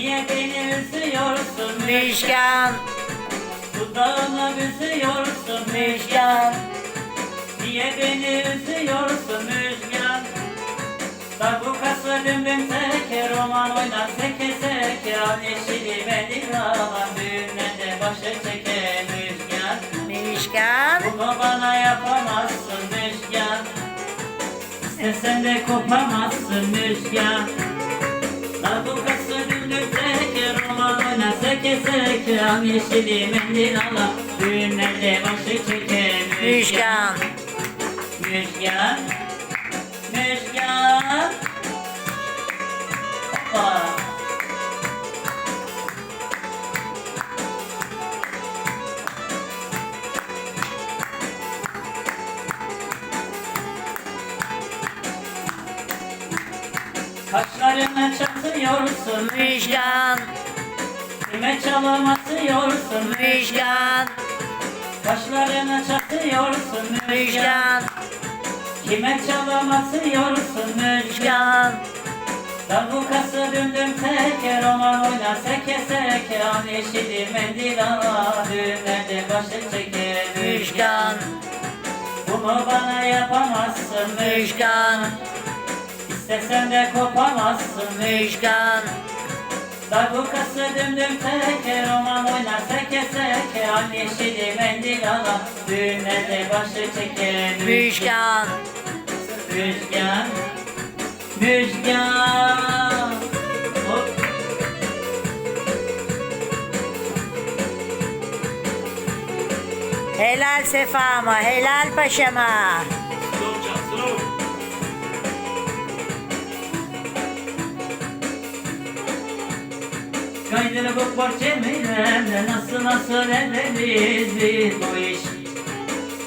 Niye beni üzüyorsun Müjgan. Dudağına büzüyorsun Müjgan. Niye beni üzüyorsun Müjgan Darbukası dümdüm teke roman oynar seke seke Al yeşili beni alan düğünlerde başı çeke Müjgan Müjgan. Bunu bana yapamazsın Müjgan İstesen de kopamazsın Müjgan seke Al yeşili mendil ala. Düğünlerde başı çeke Müjgan. Müjgan. Müjgan. Hoppa. Kaşlarına çatıyorsun Müjgan. Kime çalamazıyorsun Müjgan. Kaşlarına çatıyorsun Müjgan. Kime çalamazıyorsun Müjgan. Darbukası dümdüm teke roman oynar seke seke Al yeşili mendil ala düğünlerde başı çeke Müjgan. Bunu bana yapamazsın Müjgan. İstesen de kopamazsın Müjgan. Darbukası dümdüm teke roman oynar seke seke Al yeşili mendil ala düğünlerde başı çeke Müjgan. Müjgan Müjgan Hop. Helal Sefa'ma, helal paşama. Kaydırı bu porçemilerle nasıl nasıl ederiz biz bu iş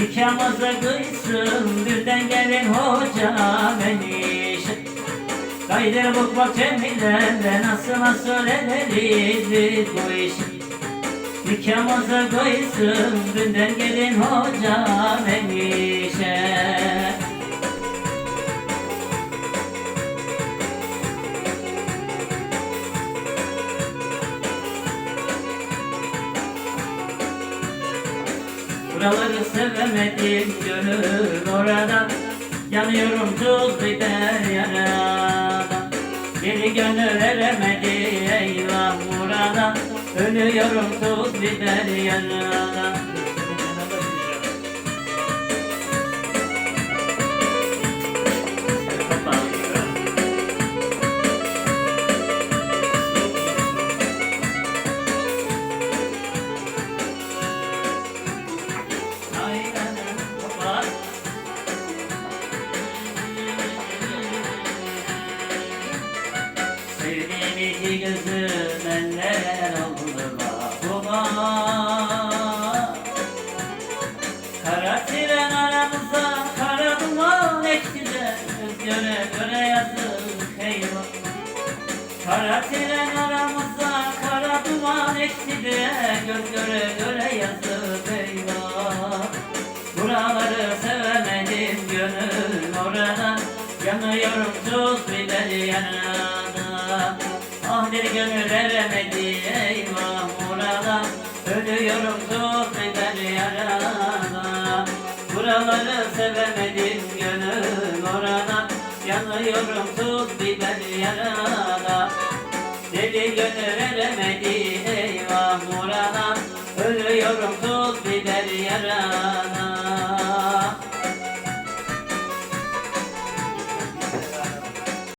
Nikahımıza kıysın birden gelin hoca beniş Kaydırı bu porçemilerle nasıl nasıl ederiz biz bu iş Nikahımıza kıysın birden gelin hoca benişe Buraları sevemedim gönül oradan Yanıyorum tuz biber yaradan Geri gönül veremedi eyvah buradan Ölüyorum tuz biber yaradan Kara tren aramıza kara duman ektiler Göz göre göre yazık eyvah. Buraları sevemedim gönül orada Yanıyorum tuz biber yanada Ah bir gönül eremedi Yanıyorum tuz biber yarada Deli gönül eremedi eyvah burada Ölüyorum tuz biber yarada